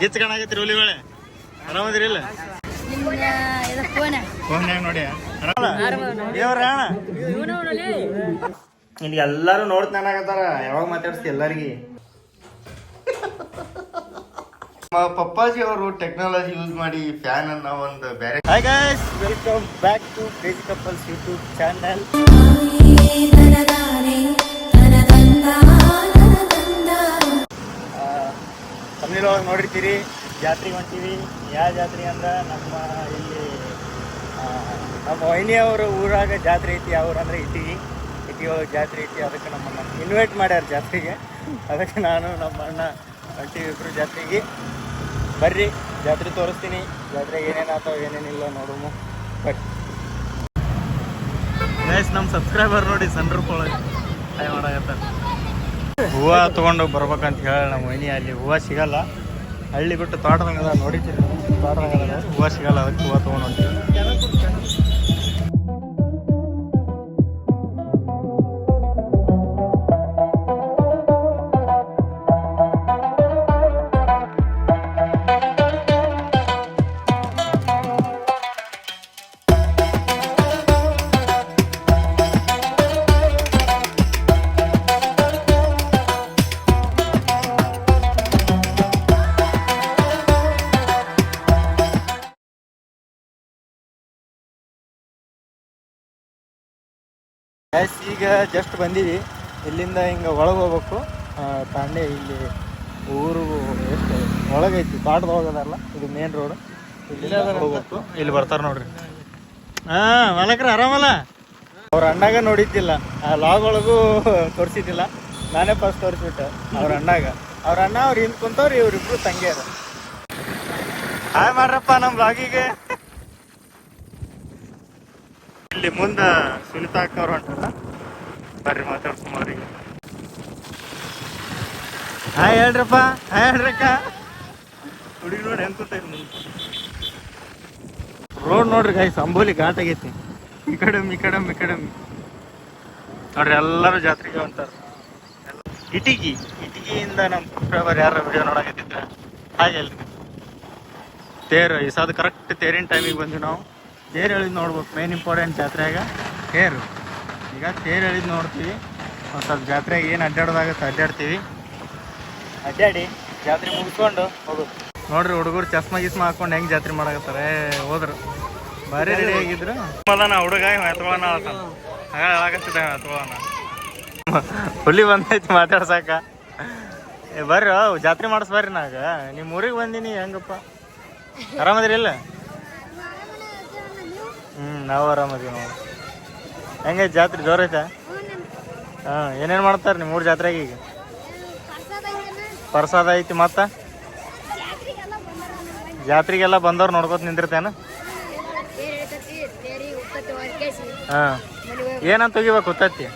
ಗಿಚ್ಚ ಕಾಣಾಗತ್ರಿ ಹುಲಿಗಳೇ? ಆರಾಮದಿರಿ ಇಲ್ಲ? ಫೋನ್ಯಾಗ ನೋಡಿ. ದೇವ್ರ ಇಲ್ಲಿ ಎಲ್ಲಾರು ನೋಡ್ತಾನಾಗತ್ತಾರ ಯಾವಾಗ ಮಾತಾಡ್ಸ್ತಿ ಎಲ್ಲಾರಿಗಿ? ಪಪ್ಪಾಜಿ ಅವರು ಟೆಕ್ನಾಲಜಿ ಯೂಸ್ ಮಾಡಿ ಫ್ಯಾನ್ ಅನ್ನ ಒಂದು ಬೇರೆ hi welcome back to crazy couples YouTube channel ತಮಿಳೊಳಗೆ ನೋಡಿರ್ತೀರಿ. ಜಾತ್ರೆಗೆ ಹೊಂಟೀವಿ. ಯಾವ ಜಾತ್ರೆ ಅಂದ್ರೆ ನಮ್ಮ ಇಲ್ಲಿ ನಮ್ಮ ವೈನಿಯವ್ರ ಊರಾಗ ಜಾತ್ರೆ ಐತಿ, ಅವ್ರು ಊರು ಅಂದ್ರೆ ಇಟ್ಟಿಗಿ ಇಟ್ಟಿಗೆ ಒಳಗೆ ಜಾತ್ರೆ ಐತಿ, ಅದಕ್ಕೆ ನಮ್ಮನ್ನ ಇನ್ವೈಟ್ ಮಾಡ್ಯಾರ ಜಾತ್ರೆಗೆ. ಅದಕ್ಕೆ ನಾನು ನಮ್ಮ ಅಣ್ಣ ಹೊಂಟೀವಿ ಇಬ್ರು ಜಾತ್ರೆಗೆ ಬರ್ರಿ. ಜಾತ್ರೆ ತೋರಿಸ್ತೀನಿ. ಜಾತ್ರೆಗೆ ಏನೇನು ಆತಾವ ಏನೇನಿಲ್ಲ ನೋಡುಮು. ಬರ್ರಿ ಗೈಸ್ ನಮ್ಮ ಸಬ್ಸ್ಕ್ರೈಬರ್ ನೋಡಿ ಸಣ್ಣ ರೂಪಾಯಿ ಹಾಯ್ ಹೂವು ತೊಗೊಂಡು ಬರ್ಬೇಕಂತ ಹೇಳಿ ನಮ್ಮ ಮನಿ ಅಲ್ಲಿ ಹೂವು ಸಿಗಲ್ಲ. ಹಳ್ಳಿ ಬಿಟ್ಟು ತೋಟದಂಗದ ನೋಡಿದ್ದೀರಿ? ತೋಟದಂಗದ ಹೂವು ಸಿಗಲ್ಲ, ಅದಕ್ಕೆ ಹೂವ ತಗೊಂಡು ಹೊಂಟೀವಿ ಈಗ ಜಸ್ಟ್ ಬಂದೀವಿ. ಇಲ್ಲಿಂದ ಹಿಂಗೆ ಒಳಗೆ ಹೋಗ್ಬೇಕು. ತಾಂಡೆ ಇಲ್ಲಿ ಊರು ಎಷ್ಟು ಒಳಗೈತಿ ಹೋಗೋದಲ್ಲ ಇದು ಮೇನ್ ರೋಡ್ ಇಲ್ಲಿ ಹೋಗ್ಬೇಕು. ಇಲ್ಲಿ ಬರ್ತಾರೆ ನೋಡ್ರಿ. ಹಾ ಮಲಕ್ರ ಆರಾಮಲ್ಲ? ಅವ್ರ ಅಣ್ಣಾಗ ನೋಡಿದ್ದಿಲ್ಲ. ಆ ಲಾಗ್ ಒಳಗೂ ತೋರಿಸಿದ್ದಿಲ್ಲ. ನಾನೇ ಫಸ್ಟ್ ತೋರಿಸ್ಬಿಟ್ಟೆ ಅವ್ರ ಅಣ್ಣಾಗ. ಅವ್ರ ಅಣ್ಣ ಅವ್ರು ಹಿಂದ್ ಕುಂತವ್ರು ಇವ್ರಿಬ್ರು ತಂಗಿಯರು ಹಾಯ್ ಮಾಡ್ರಪ್ಪ ನಮ್ಮ ಬ್ಲಾಗಿಗೆ ಇಲ್ಲಿ ಮುಂದೆ ಸುನಿತಾ ಅಕ್ಕ ಅವ್ರು ಹೊಂಟಲ್ಲ ಬರ್ರಿ ಮಾತಾಡ್ಸಮ್ಮ ಅವ್ರಿಗೆ ಹಾಯ್ ಹೇಳ್ರಪ್ಪ ಹಾಯ್ ಹೇಳ್ರಕ್ಕ. ಹುಡುಗಿ ನೋಡಿ ಹೆಂಗ್ ಕೂತ ರೋಡ್ ನೋಡ್ರಿ ಗಾಯ್ಸ್ ಅಂಬೋಲಿ ಘಾಟ್ ಆಗೈತಿ. ಈ ಕಡೆ ಈ ಕಡೆ ಈ ಕಡೆ ನೋಡ್ರಿ ಎಲ್ಲರೂ ಜಾತ್ರೆಗೆ ಹೊಂಟಾರ. ಇಟಿಗಿ ಇಟಿಗಿಯಿಂದ ನಮ್ಮ ಸಬ್ಸ್ಕ್ರೈಬರ್ ಯಾರ ವಿಡಿಯೋ ನೋಡಕತ್ತಿದ್ರ? ಹಾಗೆ ಅಲ್ರಿ ತೇರು ಈ ಸದ್ ಕರೆಕ್ಟ್ ತೇರಿನ ಟೈಮಿಗೆ ಬಂದ್ವಿ ನಾವು. ತೇರು ಹೇಳಿದ್ ನೋಡ್ಬೇಕು ಮೇನ್ ಇಂಪಾರ್ಟೆಂಟ್ ಜಾತ್ರೆಯಾಗ. ತೇರು. ಈಗ ತೇರು ಹೇಳಿದ್ ನೋಡ್ತೀವಿ. ಒಂದು ಸ್ವಲ್ಪ ಜಾತ್ರೆಗೆ ಏನು ಅಡ್ಡಾಡೋದಾಗತ್ತೆ ಅಡ್ಡಾಡ್ತೀವಿ. ಅಡ್ಡಾಡಿ ಜಾತ್ರೆ ಮುಗಿಸ್ಕೊಂಡು ಹೋಗೋದು ನೋಡ್ರಿ ಹುಡುಗರು ಚಸ್ಮಾ ಗಿಸ್ಮಾ ಹಾಕೊಂಡು ಹೆಂಗ್ ಜಾತ್ರೆ ಮಾಡಾಕತ್ತಾರೆ. ಹೋದ್ರು. ಭಾರಿ ರೆಡಿ ಆಗಿದ್ರು. ನಾ ಹುಡುಗ ಹೇಳಕತ್ತಿದ್ದ ಎತ್ಕೊಳ್ಳೋಣ ಹುಲಿ ಬಂದೈತಿ ಮಾತಾಡ್ಸಾಕ. ಏ ಬರ್ರಿ ಜಾತ್ರೆ ಮಾಡಿಸ್ ಬರ್ರಿ ನಾಗ. ನಿಮ್ಮ ಊರಿಗೆ ಬಂದೀನಿ ಹೆಂಗಪ್ಪ? ಆರಾಮದ್ರಿ ಇಲ್ಲ? ಹ್ಞೂ ನಾವು ಆರಾಮದೀವಿ ನಾವು ಹೆಂಗೈತೆ ಜಾತ್ರೆ ಜೋರ್ ಐತೆ? ಹಾಂ ಏನೇನು ಮಾಡ್ತಾರೆ ನಿಮ್ಮ ಊರ ಜಾತ್ರೆಗೆ ಈಗ? ಪ್ರಸಾದ ಐತಿ ಮತ್ತ? ಜಾತ್ರೆಗೆಲ್ಲ ಬಂದವ್ರು ನೋಡ್ಕೊತ ನಿಂದಿರ್ತೇನ? ಹಾಂ. ಏನಂತ ಹೋಗಿಬೇಕು ಉತ್ತತ್ತಿ?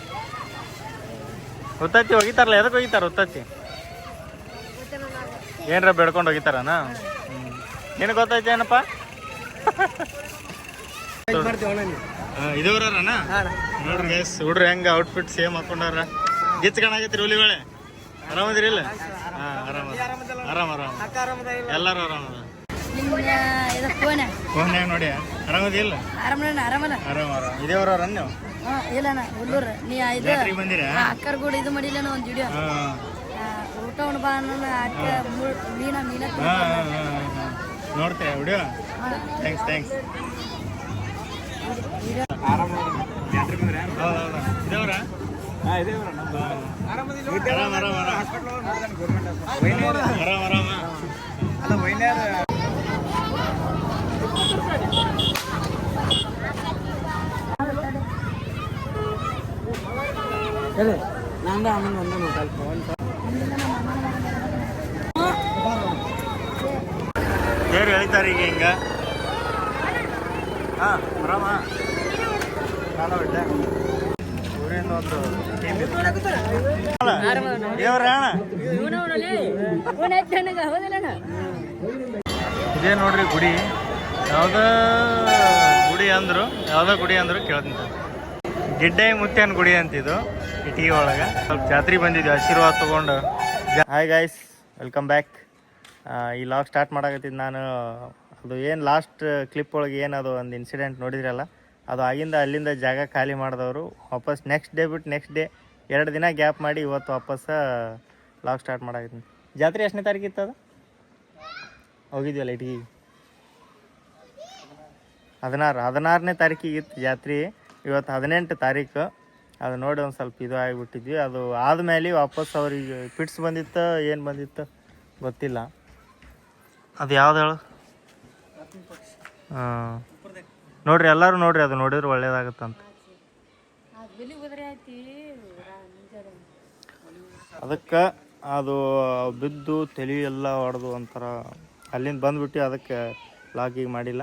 ಉತ್ತತ್ತಿ ಹೋಗಿತಾರಲ್ಲ ಎದಕ್ಕೆ ಹೋಗಿತಾರ ಉತ್ತತ್ತಿ? ಏನರ ಬೇಡ್ಕೊಂಡು ಹೋಗಿತಾರನ? ಹ್ಞೂ ನಿನಗೆ ಗೊತ್ತೈತೆ ಏನಪ್ಪ ಇದೇವ್ರನ ನೋಡ್ರಿ. ಗೈಸ್ ಹುಡ್ರಿ ಹೆಂಗ ಔಟ್ಫಿಟ್ ಸೇಮ್ ಹಾಕೊಂಡಾರ ಗಿಚ್ ಕಾಣಾಗತ್ರಿ ಹುಲಿಗಳೇ. ಆರಾಮದಿರಿ ಇಲ್ಲ? ಹಾ ಆರಾಮ. ಆರಾಮ ಆರಾಮ. ಎಲ್ಲಾರು ಆರಾಮ ನಿಮ್ಮ ಇದು ಫೋನ್ ಫೋನ್ಯಾಗ ನೋಡಿ? ಆರಾಮದಿ ಇಲ್ಲ? ಆರಾಮ ಆರಾಮ. ಇದೇವ್ರವ್ರ ನೀವು? ಹಾ ಇಲ್ಲಣ್ಣ ಹುಲ್ಲೂರು ನೀ ಇದು ಬಂದಿರಾ? ಅಕ್ಕರ್ ಕೂಡ ಇದು ಮಾಡಿಲ್ಲ ಒಂದು ವಿಡಿಯೋ ಹಾ ಊಟ ಉಣ ಬಾ ಅಣ್ಣ ಅಕ್ಕ ಮೀನ ಮೀನ ಹಾ ವಿಡಿಯೋ ಥ್ಯಾಂಕ್ಸ್ ಥ್ಯಾಂಕ್ಸ್ ಇದೇವ್ರ ಆರಾಮ ಆರಾಮ ಆರಾಮ ಆರಾಮ ನಂದ ಅಮ್ಮನ ಒಂದು ಸ್ವಲ್ಪ ಬೇರೆ ಹೇಳ್ತಾರೆ ಈಗ ಹಿಂಗ ಹಾ ನಾನು ಒಂದು ಇದೇ ನೋಡ್ರಿ ಗುಡಿ. ಯಾವ್ದ ಗುಡಿ ಅಂದ್ರು, ಯಾವ್ದ ಗುಡಿ ಅಂದ್ರು ಕೇಳ್ತೀನಿ ಗಿಡ್ಡೆ ಮುತ್ತೇನ್ ಗುಡಿ ಅಂತಿದ್ದು ಇಟಿಗೆ ಒಳಗೆ. ಸ್ವಲ್ಪ ಜಾತ್ರೆ ಬಂದಿದ್ವಿ, ಆಶೀರ್ವಾದ ತಗೊಂಡು. ಹಾಯ್ ಗಾಯ್ಸ್ ವೆಲ್ಕಮ್ ಬ್ಯಾಕ್ ಈ ಲಾಗ್ ಸ್ಟಾರ್ಟ್ ಮಾಡಾಕತ್ತಿದ್ದು ನಾನು ಅದು ಏನು ಲಾಸ್ಟ್ ಕ್ಲಿಪ್ ಒಳಗೆ ಅದು ಒಂದು ಇನ್ಸಿಡೆಂಟ್ ನೋಡಿದ್ರಲ್ಲ, ಅದು ಆಗಿಂದ ಅಲ್ಲಿಂದ ಜಾಗ ಖಾಲಿ ಮಾಡಿದವರು. ವಾಪಸ್ ನೆಕ್ಸ್ಟ್ ಡೇ ಬಿಟ್ಟು ನೆಕ್ಸ್ಟ್ ಡೇ ಎರಡು ದಿನ ಗ್ಯಾಪ್ ಮಾಡಿ ಇವತ್ತು ವಾಪಸ್ ಲಾಗ್ ಸ್ಟಾರ್ಟ್ ಮಾಡಾಗಿದ್ದೀನಿ ಜಾತ್ರೆ ಎಷ್ಟನೇ ತಾರೀಕು ಇತ್ತು ಅದು? ಹೋಗಿದ್ವಲ್ಲ ಇಟ್ಗಿ? ಹದಿನಾರು, ಹದಿನಾರನೇ ತಾರೀಕಿಗೆ ಇತ್ತು ಜಾತ್ರೆ. ಇವತ್ತು ಹದಿನೆಂಟು ತಾರೀಕು ಅದು ನೋಡಿ ಒಂದು ಸ್ವಲ್ಪ ಇದು ಆಗಿಬಿಟ್ಟಿದ್ವಿ. ಅದು ಆದಮೇಲೆ ವಾಪಸ್ ಅವ್ರಿಗೆ ಪಿಟ್ಸ್ ಬಂದಿತ್ತು, ಏನು ಬಂದಿತ್ತು ಗೊತ್ತಿಲ್ಲ. ಅದು ಯಾವ್ದು ಹೇಳು? ಹಾಂ. ನೋಡ್ರಿ ಎಲ್ಲರೂ ನೋಡ್ರಿ ಅದು ನೋಡಿದ್ರೆ ಒಳ್ಳೇದಾಗತ್ತಂತ. ಅದಕ್ಕ ಹೋದ್ರೆ ಐತಿ ಅದಕ್ಕೆ ಅದು ಬಿದ್ದು ತಲೆ ಎಲ್ಲ ಹೊಡೆದು ಒಂಥರ ಅಲ್ಲಿಂದ ಬಂದ್ಬಿಟ್ಟು ಅದಕ್ಕೆ ಲಾಗಿಗೆ ಮಾಡಿಲ್ಲ.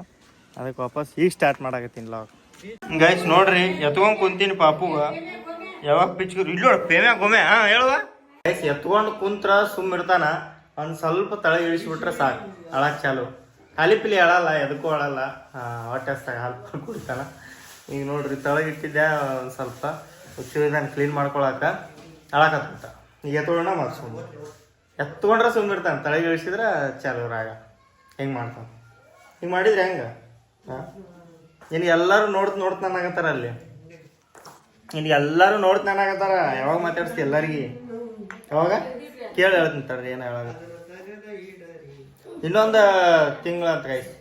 ಅದಕ್ಕೆ ವಾಪಸ್ ಈಗ ಸ್ಟಾರ್ಟ್ ಮಾಡಾಕತ್ತೀನಿ ಲಾಗ್ ಗೈಸ್ ನೋಡ್ರಿ ಎತ್ಕೊಂಡು ಕುಂತೀನಿ ಪಾಪುಗ ಯಾವಾಗ ಪಿಚ್ ಇಲ್ಲಿ ನೋಡಿ ಪೇಮ್ಯಾ ಗೊಮ್ಮೆ ಹಾಂ ಹೇಳುವ. ಗೈಸ್ ಎತ್ಕೊಂಡು ಕುಂತ್ರ ಸುಮ್ಮ ಇರ್ತಾನ ಒಂದು ಸ್ವಲ್ಪ ತಳ ಇಳಿಸ್ಬಿಟ್ರೆ ಸಾಕು. ಅಳಕ್ ಚಾಲು. ಖಾಲಿ ಪಿಲಿ ಅಳಲ್ಲ, ಎದಕ್ಕೂ ಅಳಲ್ಲ. ಹೊಟ್ಟೆ ಹಸ್ದಾಗ ಹಾಲು ಕುಡಿತಾನ. ಈಗ ನೋಡ್ರಿ ತಳಗಿಟ್ಟಿದ್ದೆ ಒಂದು ಸ್ವಲ್ಪ. ನಾನು ಕ್ಲೀನ್ ಮಾಡ್ಕೊಳಕ ಅಳಕತ್ತ ಈಗ ಎತ್ಕೊಳ್ಳೋಣ ಮಾಡಿ ಸುಮ್ಮನೆ ಎತ್ಕೊಂಡ್ರೆ ಸುಮ್ಮನೆ ಇರ್ತಾನೆ. ತಳಗೆ ಇಳಿಸಿದ್ರೆ ಚಾಲು ರಾಗ. ಹೆಂಗೆ ಮಾಡ್ತಾನೆ? ಹಿಂಗೆ ಮಾಡಿದ್ರೆ ಹೆಂಗೆ? ಹಾಂ ನಿನಗೆ ಎಲ್ಲರೂ ನೋಡ್ತ ನೋಡ್ತಾನಾಗತ್ತಾರ ಅಲ್ಲಿ. ನಿನಗೆ ಎಲ್ಲರೂ ನೋಡ್ತಾನಾಗತ್ತಾರ ಯಾವಾಗ ಮಾತಾಡ್ಸ್ತಿ ಎಲ್ಲರಿಗೆ? ಯಾವಾಗ? ಕೇಳಿ ಹೇಳ್ತೀನಿ ತಡ್ರಿ, ಏನು ಹೇಳಾಗ ಇನ್ನೊಂದು ತಿಂಗಳ ಅಂತ ಗೈಸ್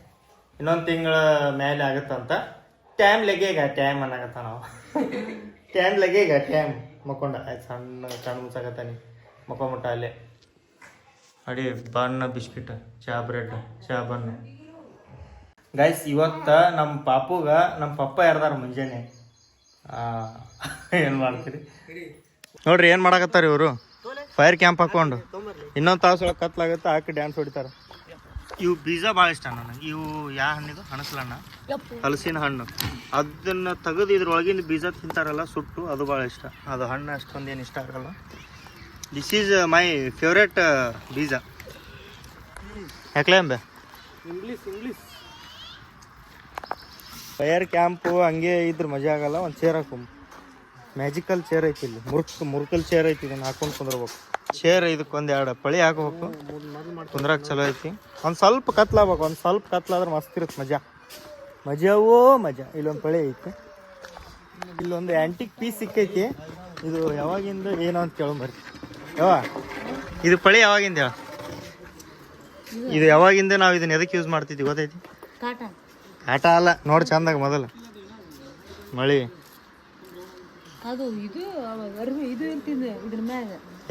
ಇನ್ನೊಂದು ತಿಂಗಳ ಮೇಲೆ ಆಗತ್ತಂತ. ಟೈಮ್ ಲೆಗೇಗ ಟೈಮ್ ಅನ್ನಾಗತ್ತ ನಾವು. ಟೈಮ್ ಲೆಗೇಗ ಟೈಮ್ ಮಕ್ಕೊಂಡ ಆಯ್ತು ಸಣ್ಣ ಕಣ್ಣು ಮುಚ್ಚಾಕತ್ತಾನಿ ಮಕ್ಕೊಂಬಿಟ್ಟ ಅಲ್ಲೇ. ಅಡಿ ಬಣ್ಣ ಬಿಸ್ಕಿಟ್ ಚಾ ಬ್ರೆಡ್ ಚಾ ಬಣ್ಣ. ಗೈಸ್ ಇವತ್ತ ನಮ್ಮ ಪಾಪುಗ ನಮ್ಮ ಪಪ್ಪ ಯಾರ್ದಾರ ಮುಂಜಾನೆ ಏನು ಮಾಡ್ತೀರಿ? ನೋಡ್ರಿ ಏನು ಮಾಡಕತ್ತಾರ ಇವರು? ಫೈರ್ ಕ್ಯಾಂಪ್ ಹಾಕೊಂಡು. ಇನ್ನೊಂದು ತಾಸು ಒಳಗೆ ಕತ್ಲಾಗುತ್ತೆ ಹಾಕಿ ಡ್ಯಾನ್ಸ್ ಹೊಡಿತಾರ. ಇವು ಬೀಜ ಭಾಳ ಇಷ್ಟ ನನಗೆ ಇವು ಯಾವ ಹಣ್ಣಿದು? ಹಣಸಲಣ್ಣ. ಹಲಸಿನ ಹಣ್ಣು. ಅದನ್ನ ತೆಗೆದು ಇದ್ರೊಳಗಿನ ಬೀಜ ತಿಂತಾರಲ್ಲ ಸುಟ್ಟು ಅದು ಭಾಳ ಇಷ್ಟ. ಅದು ಹಣ್ಣು ಅಷ್ಟೊಂದು ಏನು ಇಷ್ಟ ಆಗಲ್ಲ. ದಿಸ್ ಈಸ್ ಮೈ ಫೇವ್ರೇಟ್ ಬೀಜ. ಯಾಕಲೇ ಅಂಬೆ ಇಂಗ್ಲೀಷ್ ಇಂಗ್ಲೀಷ್ ಫೈರ್ ಕ್ಯಾಂಪು ಹಂಗೆ ಇದ್ರ ಮಜಾ ಆಗಲ್ಲ ಒಂದು ಚೇರ್ ಹಾಕೊಂಬ ಮ್ಯಾಜಿಕಲ್ ಚೇರ್ ಐತಿ ಇಲ್ಲಿ. ಮುರ್ಕ್ ಮುರ್ಕಲ್ ಚೇರ್ ಐತಿ ಇದನ್ನ ಹಾಕೊಂಡು ಕುಂದ್ರಬೇಕು. ಚೇರ್ ಇದಕ್ಕೆ ಒಂದು ಎರಡು ಪಳಿ ಹಾಕಬೇಕು. ಕುಂದ್ರಾಗ ಚಲೋ ಐತಿ. ಒಂದು ಸ್ವಲ್ಪ ಕತ್ಲಾಗ್ಬೇಕು ಒಂದು ಸ್ವಲ್ಪ ಕತ್ಲಾದ್ರೆ ಮಸ್ತ್ ಇರುತ್ತೆ ಮಜಾ. ಮಜಾವೋ ಮಜಾ. ಇಲ್ಲೊಂದು ಪಳಿ ಐತಿ. ಇಲ್ಲೊಂದು ಆ್ಯಂಟಿಕ್ ಪೀಸ್ ಸಿಕ್ಕೈತಿ. ಇದು ಯಾವಾಗಿಂದ ಏನೋ ಅಂತ ಕೇಳಂಬರ್ರಿ. ಯಾವ ಇದು ಪಳಿ ಯಾವಾಗಿಂದ ಹೇಳ ಇದು ಯಾವಾಗಿಂದ ನಾವು ಇದನ್ನ ಎದಕ್ಕೆ ಯೂಸ್ ಮಾಡ್ತಿದ್ವಿ ಗೊತ್ತೈತಿ? ಕಾಟ ಆಟ ಅಲ್ಲ ನೋಡಿ ಚಂದಾಗ ಮೊದಲು. ಮಳಿ.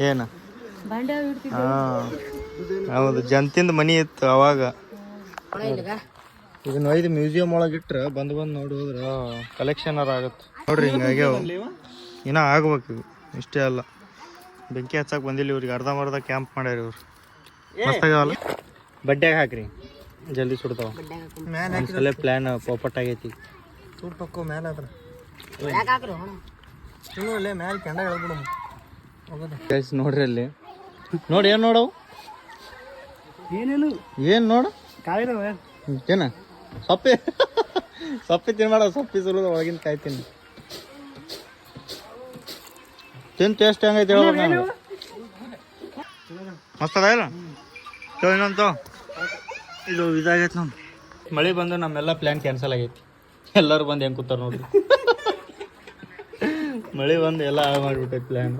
ಏನು? ಬಂಡೆ ಇಡ್ತಿದ್ದೆ ಹಾ. ಹೌದು ಜಂತಿಂದ ಮನಿ ಇತ್ತು ಅವಾಗ. ಇದನ್ನ ಒಯ್ದು ಮ್ಯೂಸಿಯಂ ಒಳಗೆ ಇಟ್ರೆ ಬಂದು ಬಂದು ನೋಡಿ ಹೋದ್ರೆ ಕಲೆಕ್ಷನ್ ಆಗುತ್ತೆ ನೋಡ್ರಿ ಹಿಂಗಾಗಿ ಇನ್ನೂ ಆಗ್ಬೇಕು ಇವು. ಇಷ್ಟೇ ಅಲ್ಲ. ಬೆಂಕಿ ಹಚ್ಚಕ್ಕೆ ಬಂದಿಲ್ಲ ಇವ್ರಿಗೆ. ಅರ್ಧ ಮರ್ಧ ಕ್ಯಾಂಪ್ ಮಾಡ್ಯಾರ ಇವ್ರು. ಮಸ್ತಾಗವಲ್ಲ ಬಡ್ಡ್ಯಾಗ ಹಾಕ್ರಿ. ಜಲ್ದಿ ಸುಡ್ತಾವ. ಒಂದ್ಸಲ ಪ್ಲ್ಯಾನ್ ಪಾಪಟ್ ಆಗೈತಿ. ಸೂಟ್ ಪಕ್ಕೋ ಮೇಲೆ ಅದ್ರ ನೋಡ್ರಿ ಅಲ್ಲಿ. ನೋಡಿ ಏನು ನೋಡವು ಏನೇನು? ಏನು ನೋಡು? ಏನು ಏನ? ಸೊಪ್ಪಿ? ಸೊಪ್ಪಿ ತಿನ್ಬೇಡ ಸೊಪ್ಪಿ ಸುರಿದ ಒಳಗಿನ ಕಾಯಿ ತಿನ್ನಿ ತಿನ್ ಟೇಸ್ಟ್ ಹೆಂಗೈತೆ ಹೇಳ್ಬೇಕು ನಾನು ಮಸ್ತ್ ಅದ ಇಲ್ಲ? ತೋ ಇನ್ನೊಂದು ಇದು ಇದಾಗೈತೆ ಮಳೆ ಬಂದು ನಮ್ಮೆಲ್ಲ ಪ್ಲ್ಯಾನ್ ಕ್ಯಾನ್ಸಲ್ ಆಗೈತಿ. ಎಲ್ಲರೂ ಬಂದು ಹೆಂಗೆ ಕೂತಾರ ನೋಡ್ರಿ. ಮಳೆ ಬಂದು ಎಲ್ಲ ಹಾಳು ಮಾಡಿಬಿಟ್ಟೈತಿ ಪ್ಲ್ಯಾನ್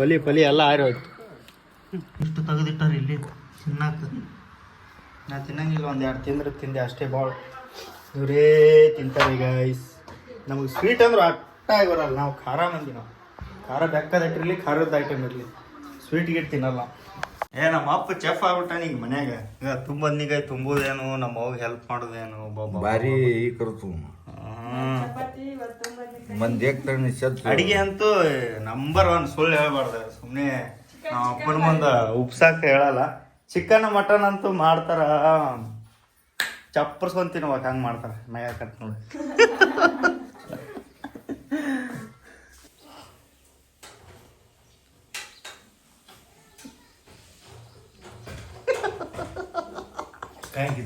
ಒಲಿ ಪಲಿ ಎಲ್ಲ ಆರಿ ಹೋಯ್ತು. ಇಷ್ಟು ತೆಗೆದಿಟ್ಟಾರ ಇಲ್ಲಿ. ತಿನ್ನಾಕ. ನಾ ತಿನ್ನಂಗಿಲ್ಲ ಒಂದು ಎರಡು ತಿಂದ್ರೆ ತಿಂದೆ ಅಷ್ಟೇ ಭಾಳ ಇವರೇ ತಿಂತಾರೆ ಗೈಸ್ ನಮಗೆ ಸ್ವೀಟ್ ಅಂದ್ರೆ ಅಟ್ಟಾಗಿ ಬರಲ್ಲ ನಾವು ಖಾರ ಮಂದಿ ನಾವು. ಖಾರ ಬೆಕ್ಕದಿಟ್ಟಿರ್ಲಿ ಖಾರದ ಐಟಮ್ ಇರಲಿ. ಸ್ವೀಟ್ ಗಿಟ್ ತಿನ್ನಲ್ಲ. ಏ ನಮ್ಮ ಅಪ್ಪ ಚೆಫ್ ಆಗ್ಬಿಟ್ಟಾನ ಈಗ ಮನ್ಯಾಗ. ಈಗ ತುಂಬಂದಿಗೆ ತುಂಬುದೇನು ನಮ್ಮ ಅವ್ಗೆ ಹೆಲ್ಪ್ ಮಾಡೋದೇನು ಈ भारी ಅಡಿಗೆ ಅಂತೂ ನಂಬರ್ ಒನ್ ಸುಳ್ಳು ಹೇಳ್ಬಾರ್ದು. ಸುಮ್ಮನೆ ಅಪ್ಪನ ಮುಂದೆ ಉಪ್ಸಾಕ ಹೇಳಲ್ಲ. ಚಿಕನ್ ಮಟನ್ ಅಂತೂ ಮಾಡ್ತಾರ. ಚಪ್ಪರ್ಸ್ಕೊಂಡ್ ತಿನ್ಬೇಕು ಹಂಗೆ ಮಾಡ್ತಾರೆ. ಮೈ ಕಟ್ ನೋಡಿ ಥ್ಯಾಂಕ್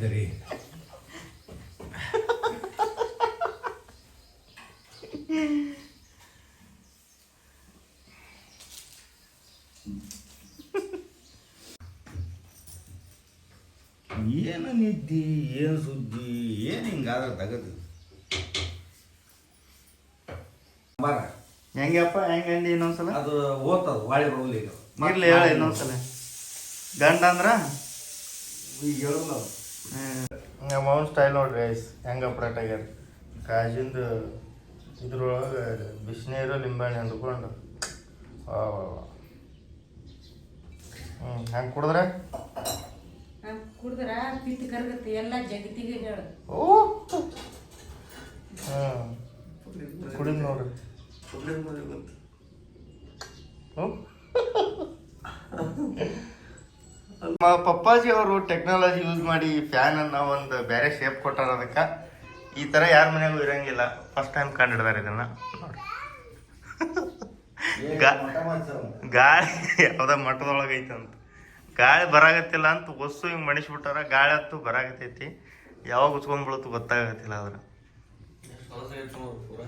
ನಿದ್ದಿ ಏನು ಸುದ್ದಿ? ಏನು ಹಿಂಗಾದ್ರೆ ತಗದು. ಬರ. ಹೆಂಗಪ್ಪ ಹೆಂಗ ಅಂಡಿ ಇನ್ನೊಂದ್ಸಲ? ಅದು ಓದ್ತದ ವಾಳಿ ಬರಲ್ಲ ಈಗ ಇರ್ಲಿ ಹೇಳ ಇನ್ನೊಂದ್ಸಲ. ಗಂಡ ಅಂದ್ರ? ಈಗ ಹೇಳಲ್ಲ ಅದು. ನಮ್ಮ ಅವನ ಸ್ಟೈಲ್ ನೋಡ್ರಿ ಐಸ್ ಹೆಂಗ ಅಪ್ರೇಟ್ ಆಗ್ಯಾರ. ಕಾಜಿಂದು ಇದ್ರೊಳಗೆ ಬಿಸಿನೀರು ಲಿಂಬಾಣಿ ಅಂದ್ಕೊಂಡು. ಹ್ಞೂ ಹೆಂಗೆ ಕುಡಿದ್ರೆ? ಕುಡ್ದ್ರ ಪಿತ್ ಕರಗತ್ತೆ ಎಲ್ಲ ಜಗತ್ತಿಗೆ ಹೇಳು. ಓ! ಹಾಂ. ಕುಡಿದ್ ನೋಡ್ರಿ? ನಮ್ಮ ಪಪ್ಪಾಜಿ ಅವರು ಟೆಕ್ನಾಲಜಿ ಯೂಸ್ ಮಾಡಿ ಫ್ಯಾನ್ ಅನ್ನ ಒಂದು ಬೇರೆ ಶೇಪ್ ಕೊಟ್ಟಾರ ಅದಕ್ಕೆ. ಈ ತರ ಯಾರ ಮನೆಗೂ ಇರಂಗಿಲ್ಲ. ಫಸ್ಟ್ ಟೈಮ್ ಕಂಡಿಡ್ದಾರೆ ಇದನ್ನ. ಅವ್ನು. ಗಾಳಿ ಯಾವ್ದ ಮಠದೊಳಗೆ ಐತಂತ ಗಾಳಿ ಬರಾಗತ್ತಿಲ್ಲ ಅಂತ ವಸ್ತು ಹಿಂಗೆ ಮಣಿಸ್ಬಿಟ್ಟಾರ ಗಾಳಿ ಹತ್ತು ಬರಾಗತೈತಿ ಯಾವಾಗ ಉಚ್ಕೊಂಡ್ಬಿಡುತ್ತೆ ಗೊತ್ತಾಗತ್ತಿಲ್ಲ ಪೂರ?